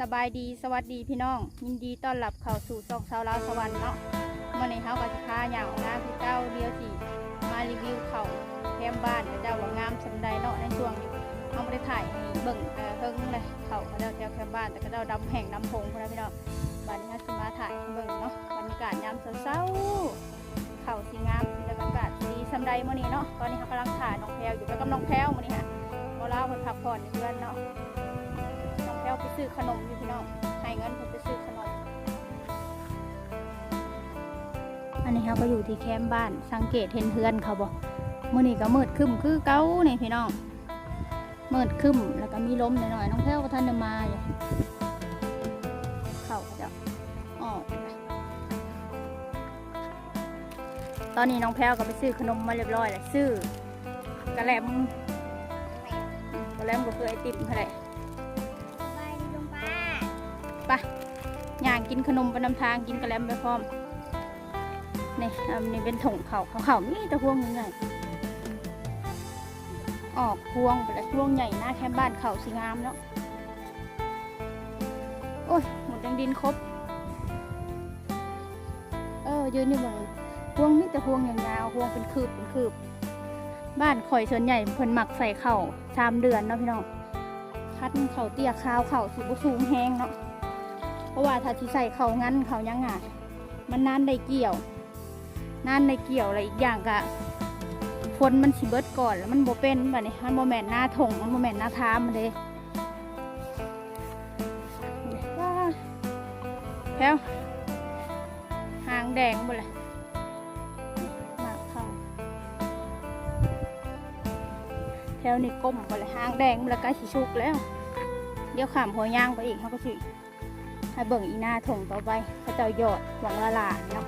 สบายดีสวัสดีพี่น้อง ยินดีต้อนรับเข้าสู่ซองชาลาวสวรรค์เนาะเมื่อในเฮากับสิพาอย่างงามพี่เจ้าเดียวสิมารีวิวเขาแคมบ้านกับเจ้าว่างามสำใดเนาะในช่วงนี้เฮาไม่ได้ถ่ายเบิ่งเอ่อเพิ่งเลยเขาเขาเจ้าแถวแคมบ้านแต่ก็เจ้าดำแห่งดำพงพวกนั้นพี่น้องบัดนี้เฮาสิมาถ่ายเบิ่งเนาะบรรยากาศยามเช้าๆเขาสิงามบรรยากาศดีสำใดมื้อนี้เนาะตอนนี้เฮากำลังถ่ายน้องแพรวอยู่แล้วกับน้องแพรวมื้อนี้ค่ะบ่ลาวเพิ่นพักผ่อนอยู่เพื่อนเนาะ ไปซื้อขนมอยู่พี่น้องให้เงินเพิ่นไปซื้อขนม อันนี้เขาก็อยู่ที่แคมป์บ้าน สังเกตเห็นเพื่อนเขาบอกมื่อนี้ก็มืดคึมคือเก้านี่พี่น้องมืดคึมแล้วก็มีลมหน่อยๆน้องแก้วก็ท่านจะมาอยู่เขาจะออกตอนนี้น้องแพรวก็ไปซื้อขนมมาเรียบร้อยแล้วซื้อกระแลมกระแลมก็คือไอติมเท่าไร กินขนมไปนำทางกินกระแลมไปพร้อมนี่อันนี้เป็นถงเขาเขาเขามีแต่พวงใหญ่ๆออกพวงไปแล้วพวงใหญ่หน้าแคมบ้านเขาสีงามเนาะโอ้ยหมดแดงดินครบ เออยืนอยู่บนพวงมีแต่พวงยาวพวงเป็นคืบเป็นคืบ บ้านข่อยส่วนใหญ่เพิ่นหมักใส่เข่าวสามเดือนเนาะพี่น้องคัดเข่าเตี้ยขาวเข่าสีบสูงแห้งเนาะ ราะว่าถ้าที่ใส่เขางั้นเขายังไงมันนานได้เกี่ยวนานได้เกี่ยวอะไรอีกอย่างกะฝนมันสิเบิดก่อนแล้วมันโบเป็นแบบนี้มันโบแมนหน้าถงมันโบแมนหน้าท้ามมันเลยว้าแถวหางแดงหมดเลยมากเข้าแถวนี้ก้มหมดเลยหางแดงหมดแล้วกล้สิชุกแล้ว เดี๋ยวขามหัวย่างไปอีกเขาก็สิ ให้เบิ่งอีหน้าถงต่อไปเขาเจ้าหยอดหวังละลานเนาะ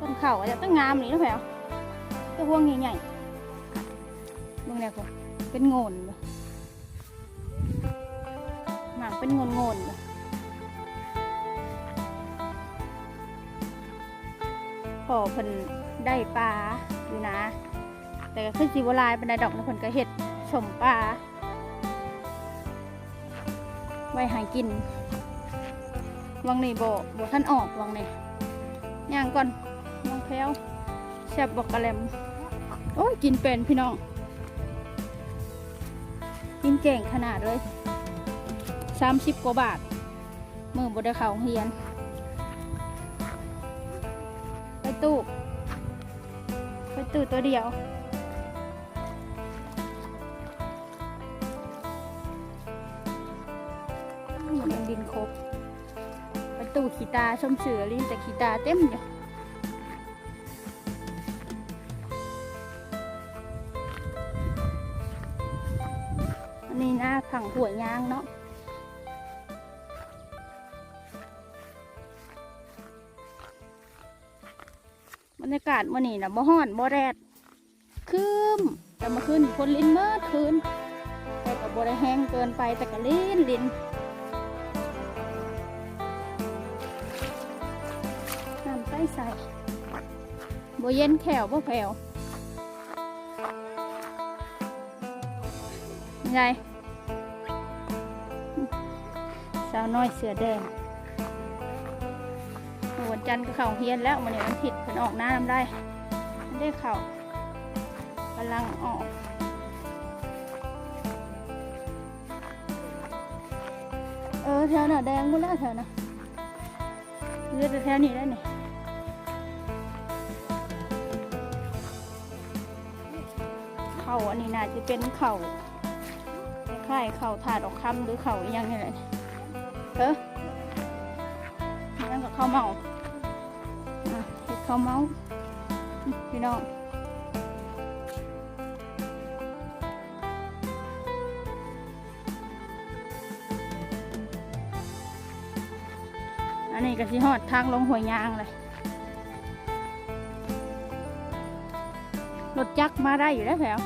ต้นเขาอาจะต้องงามนี่นะแผวตัวพวงใหญ่ๆมึงเนี่ยก็เป็นโงนบ่หมากเป็นโงนโงนๆบ่พอเพิ่นได้ปลาอยู่นะ แต่ก็คือจีวลายเป็นไดดอกนะเพิ่นก็เห็ดสมปลา ไว้หากิน วังนี่บโบท่านออกวังนี่ย่างก่อนน้องแพลวแซบบอกกะแลม โอ้ยกินเป็นพี่น้อง กินเก่งขนาดเลยสามสิบกว่าบาท มือบดเขาเฮียน ไปตู้ ไปตู้ตัวเดียว ขีตาชมเสือลินแต่ขีตาเต็มอยู่อันนี้หน้าผังหัวยางเนาะบรรยากาศมื่อนี้นะบ่ฮ้อนบ่แดดคืมแต่มื่อคืนคนลิ้นเมื่อคืนแต่ก็บ่ได้แห้งเกินไปแต่ก็ลิ้นลิ้น น้ำใสใสบ่เย็นแขวบ่แผ่วยังไงสาวน้อยเสือแดงวันจันทร์ก็เข่าเฮียนแล้วมันเนี่ยมันผิดมันออกหน้าน้ำได้ไม่ได้เข่ากำลังออกเออแถวน่ะแดงหมดแล้วแถวน่ะเลือดแถวนี้ได้เนี่ย เข่าอันนี้น่าจะเป็นเข่าคล้ายเข่าถาดออกคำหรือเข่าอหยังนี่แหละเออนั่นก็ข้าวเมาเข้าวเมาพี่น้องอันนี้ก็สิฮอดทางลงหัวยยางเลยรถจักรมาได้อยู่แล้วแถว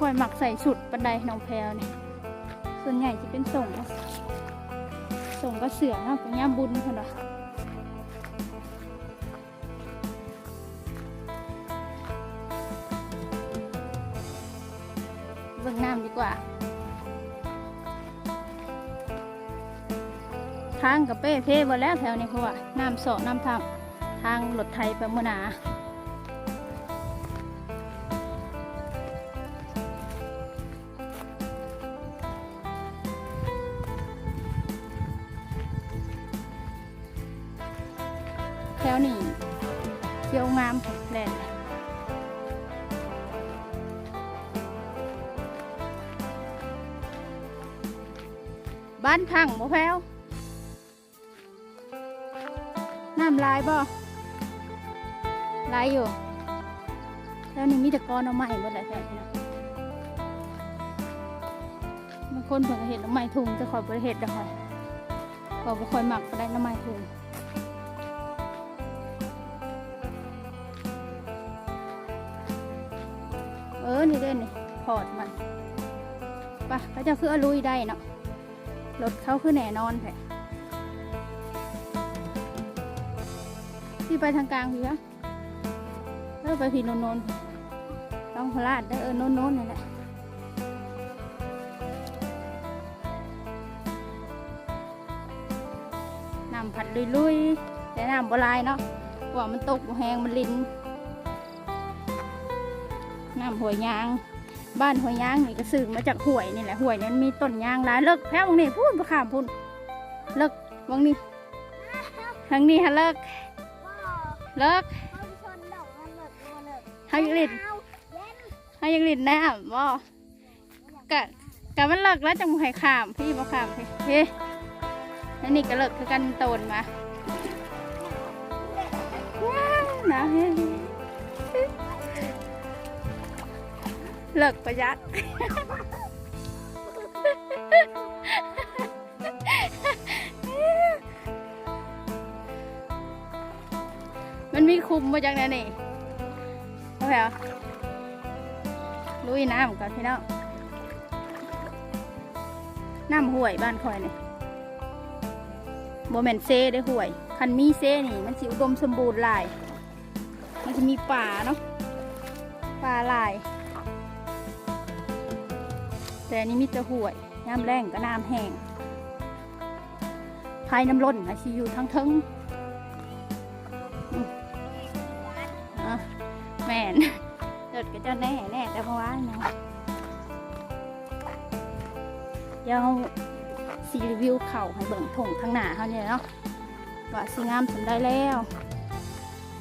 คอยหมักใส่ชุดปันไดนองแพลเนี่ยส่วนใหญ่จะเป็นส่งส่งก็เสือเนาะกับย่าบุญคนละเบื้องน้ำดีกว่าทางกับเป้เพ่บอแล้วแถวนี้เพราะว่าน้ำโสน้ำทำทางรถไทยไปมือนา บ้านพังบ่แพ้วน้ำลายบ่ลายอยู่ แล้วนี่มีแต่กอนเอาไม้หมดเลยแถวนี้นะบางคนเพิ่งเห็นน้ำไม้ทุงจะคอยบริเหตุด้อค่ะก็บ่ค่อยหมักก็ได้น้ำไม้ทุงเออนี่เด่นนี่พอดมันไปะเขาจะคืออลุยได้เนาะ รถเขาคือแน่นอนแท้พี่ไปทางกลางพี่คะเออไปพี่นนนนต้องพลาดได้อเออนนนนนั่แหละน้ำผัดลุยๆ แต่น้ำบลายเนาะว่ามันตกแหงมันลินน้ำหัวยาง บ้านหวยยางนี่ก็ซื้อมาจากหวยนี่แหละหวยนี่มันมีต้นยางหลายเลิกแพ้วบางนี่พูดประขามพูนเลิกบางนี่ทางนี้ฮะเลิกเลิกเขาชนดอกมันหลดมันหลดเฮายังลินเอาเย็นเฮายังลินน้ำบ่กะกะมันเลิกแล้วจังให้ขามพี่บ่ขามพี่เฮ้นั่นนี่ก็เลิกคือกันโตนมาว้าวหนาวเฮ้ เลิกประหยัด มันมีคุมมาจากไหนนี่โอเคเหรอลุยน้ำก่อนพี่น้องน้ำห่วยบ้านคอยนี่โมเมนเซ่ได้ห่วย คันมีเซ่นี่ มันสิอุดมสมบูรณ์หลาย มันจะมีป่าเนาะป่าหลาย แต่อันนี้มีแต่ห่วยน้ำแรงก็น้ำแห้งภายน้ำล้นนะชิอยู่ทั้งเทึงแม่นเดิดก็จะแน่แน่แต่เพราะว่าเนาะเดี๋ยวสีรีวิวเข่าให้เบิ่งถงทางหน้าเขาเนี่ยเนาะว่าสีงามสมได้แล้ว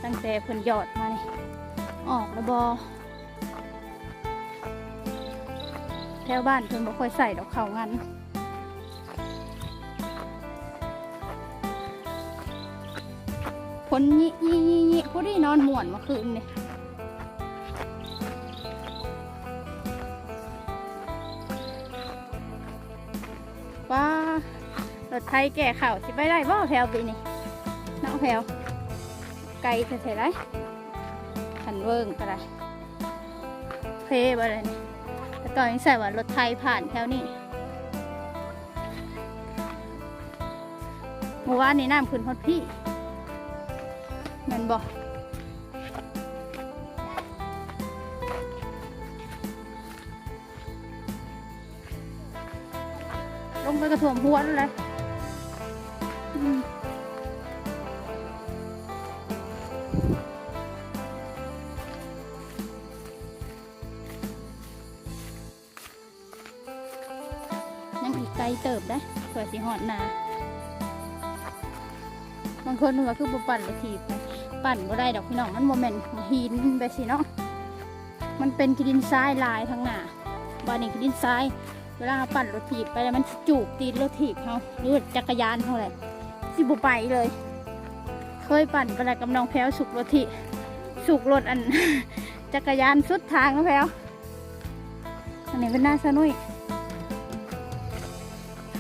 ตั้งแต่เพิ่นหยอดมานี่ออกแล้วบอ ถวบ้านเพิ่นบ่ค่อยใส่ดอกเข่างันผลยี่ยี่ยี่ยี่ผู้ที่นอนหม่วนเมื่อคืนนี่ว้ารถไทยแก่ข่าวสิไปได้บ่แถวปีนี้น้องแถวไกลเฉยๆไรขันเวิงก็ได้เพบ่เลยนี่ ก่อนใส่ว่ารถไทยผ่านแถวนี้เมื่อวานนี้น้ำขึ้นพอดพี่แมันบอกลงไปกระถ่วมหัวนั่นแหละ เติบได้สวยสีหอดหนาบางคนว่าคือบ่ปั่นละทีบปั่นบ่ได้ดอกพี่น้องมันโมเมนต์หินแบบสิเนาะมันเป็นกระดินทรายลายทางหน้าบ้านนี้กระดินทรายเวลาปั่นรถถีบไปแล้วมันจูบตีนรถถีบเขาหรือว่าจักรยานเขาเลยสิบุไปเลย เคยปั่นไปแล้วกับน้องแพลวสุกรถถีบสุกรถอัน จักรยานสุดทางน้องแพลวอันนี้เป็นหน้าสนุย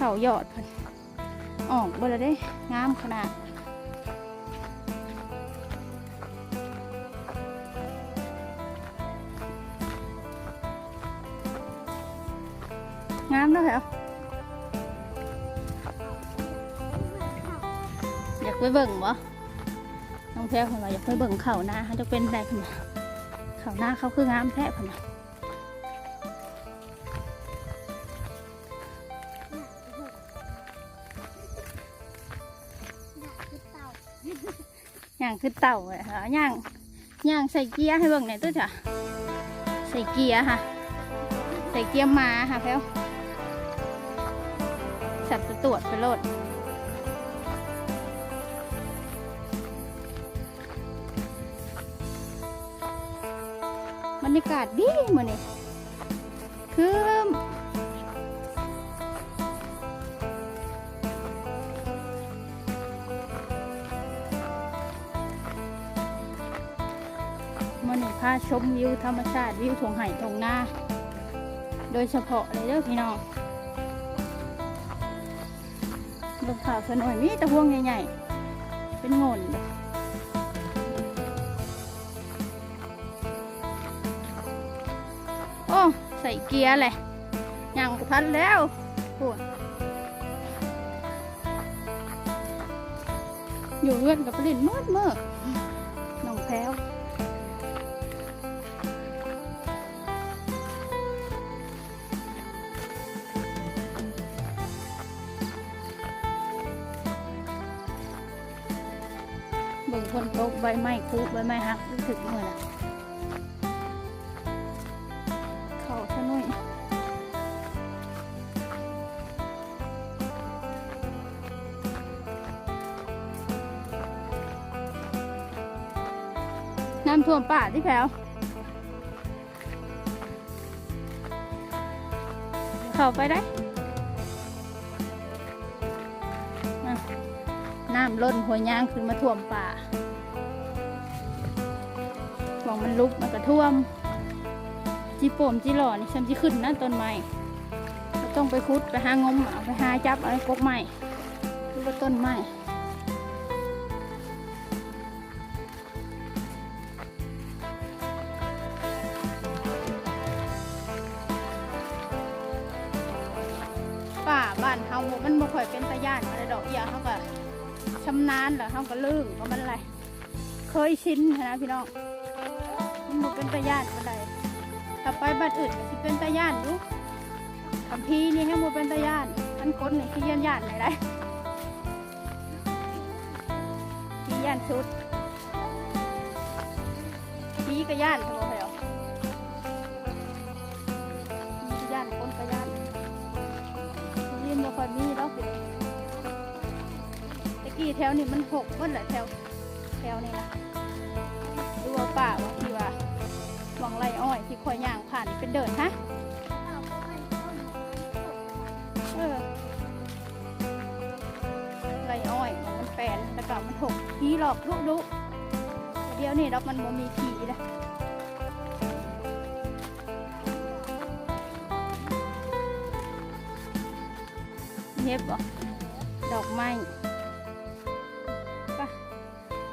เขายอดพันออกบอร์ได้งามขนาดงามเนาะเหรออยากไปเบิ่งบ่น้องแพ้คนว่าอยากไปเบิ่งเขาหน้าเขาจะเป็นไรขึ้นมาเขาหน้าเขาคืองามแท้คนน่ะ ย่างคือเต่าเลยค่ะย่างย่างใส่เกียร์ให้เบิ่งหน่อยตัวจ้ะใส่เกียร์ค่ะ ใส่เกียร์มาค่ะแพ้วสับตรวจไปโลดบรรยากาศดีหมือนี่คือ มันนี่พาชมวิวธรรมชาติวิวทงไห่ทงหน้า โดยเฉพาะเลยเด้อพี่น้องลงข่าวสนอยมีแตะพวงใหญ่ๆ เป็นโงนโอ้ใส่เกียร์เลยยังกทันแล้วปวดอยู่เงื่อนกับปลินมืดมืดน้องแพ้ว บไม้คุใบไม้หักรู้สึกเหมือนอะเขาซะหน่อยน้ำท่วมป่าที่แถวเข้าไปได้น้ำล้นหัวยยางขึ้นมาท่วมป่า หวังมันลุกมันก็ท่วม จีโป่มจีหล่อนี่ฉันจีขึ้นนะต้นไม้ต้องไปคุดไปหางมเอาไปหาจับเอาไอ้กกไม้หรือว่าต้นไม้ป่าบ้านเฮามันบ่ค่อยเป็นตะย่านอะไรดอกเอียเขาก็ชำนาญเหรอเขาก็ลืมว่าะมันอะไร เคยชินนะพี่น้อง มันบ่เป็นตะย่านอะไรถ้าไปบ้านอื่นก็สิเป็นตะย่านอยู่คำพีนี่ให้บ่เป็นตะย่านอันคนนี่ที่ย่านย่านไหนได้ที่ย่านชุดพีก็ย่านเขาบอกเหรอที่ย่านคนก็ย่านยินบ่ค่อยมีแล้วพี่ตะกี้แถวนี้มันหกหมันแหละแถวแถวนี้นะดูว่าป่าวะที่ว่า หวังไรอ้อยที่คอยย่างผ่านเป็นเดินฮะเออไรอ้อยมันแปลนแต่ก่อนมันหกผีหลอกลุลุเดี๋ยวนี้ดอกมันบ่มีผีแล้วเฮ็บบ่ดอกไม้ปะ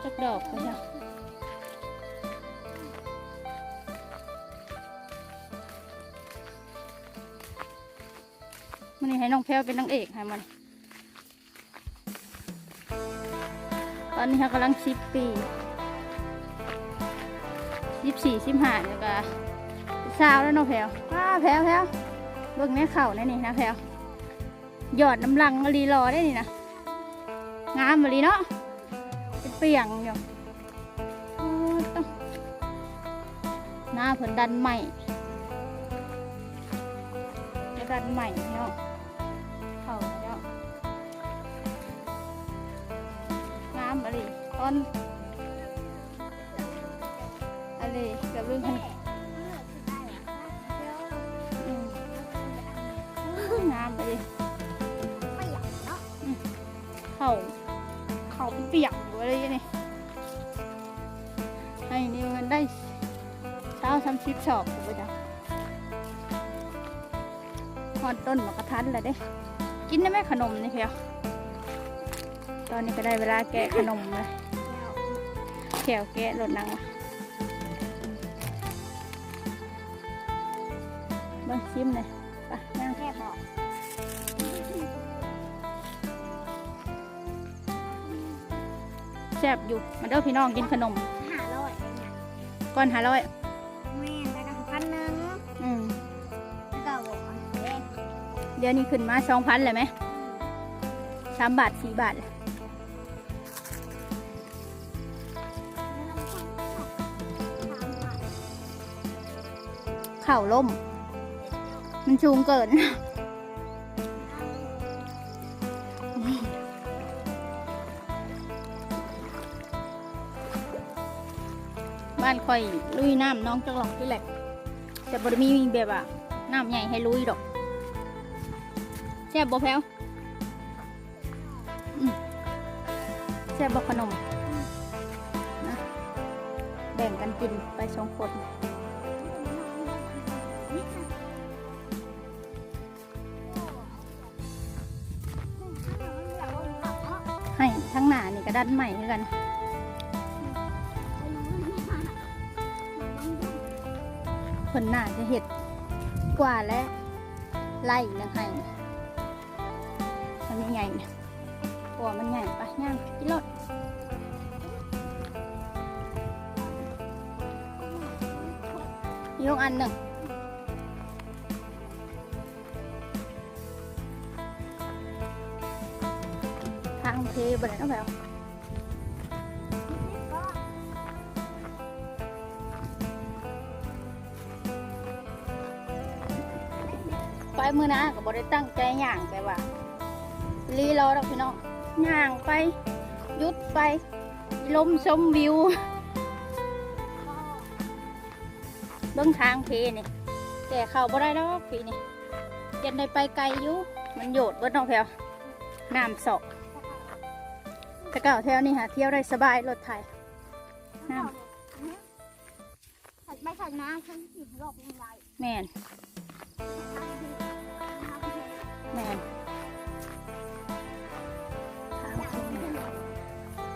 จักดอกก็ยังันนี่ให้น้องแพลวเป็นนางเอกให้มัน ตอนนี้เขากำลังสิบปีสิบสี่สิบห้าแล้วก็สาวแล้วน้องแพลวว้าแพลวแพลวเบิ่งแม่เข่าแน่นี่นะแพลวหยอดน้ำลังมารีรอได้นี่นะงามมารีเนาะเป็นเปียงอยู่หน้าเพิ่นดันใหม่แล้วดันใหม่เนาะ อะไรตอนอะไรกับเรื่องให้อืมงามอะไรเข่าเข่าเป็นเปียกอยู่อะไรนี่ให้นี่มันได้เช้าทำชิปชอบไหมจ๊ะฮอดต้นมะกระทันเลยเด้ กินได้ไหมขนมนี่เพียวตอนนี้ก็ได้เวลาแกะขนมเลย แขวแกะรถนังมาเบิ้งชิมเลยไปนั่งแค่บอกแซ่บอยู่ มาเด้อพี่น้องกินขนมหาร้อยเองนะก้อนหาร้อยแม่ได้กันพันหนึ่งอืมแล้วก็บอกเองเดี๋ยวนี้ขึ้นมาสองพันเลยไหมสามบาทสี่บาท เข่าล่ม มันชูงเกิน บ้านคอยลุยน้ำน้องจังหลอกที่แหละแต่บริมีแบบว่าน้ำใหญ่ให้ลุยดอกแซ่บบ่แพ้วแซ่บบ่ขนมนะแบ่งกันกินไปสองคน งหน้านี่ก็ด้านใหม่กัน คนหน้าจะเห็ดกว่าและไล่นะให้มันใหญ่นะกว่ามันใหญ่ปะย่างกินรถยกอันหนึ่งทางเทบนนั้นเอาแบบไป มือนะก็บ่ได้ตั้งใจย่างไปว่าลีรอดอกพี่น้องย่างไปหยุดไปลมชมวิวเบื้องทางเพนี่แต่เข้าบ่ได้ดอกปีนี่ยันได้ไปไกลอยู่มันโยดเบิดน้องแพลวน้ำสอกแต่เก่าแถวนี่หาเที่ยวได้สบายรถไทยน้ถัดไปถัดมาฉันสิบรอบยังไงแมน แมน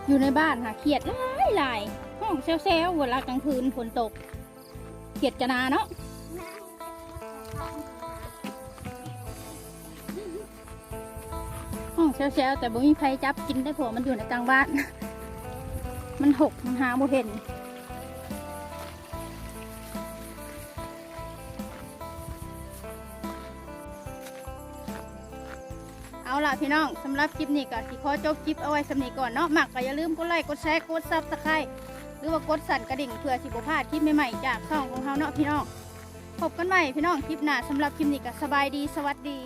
อยู่ในบ้านค่ะเขียดหลายหลายห้องเซลล์ๆเวลากลางคืนฝนตกเขียดจะนาเนาะห้องเซลล์ๆแต่บ่มีใครจับกินได้เพราะมันอยู่ในกลางบ้าน มันหกมันหาบ่เห็น ล่ะพี่น้องสำหรับคลิปนี้ก็สิขอจบคลิปเอาไว้สำนีก่อนเนาะมักก็อย่าลืมกดไลค์กดแชร์กดซับสไครต์หรือว่ากดสั่นกระดิ่งเพื่อสิบพลาดคลิปใหม่ๆจากช่องของเฮาเนาะพี่น้องพบกันใหม่พี่น้องคลิปหน้าสำหรับคลิปนี้ก็สบายดีสวัสดี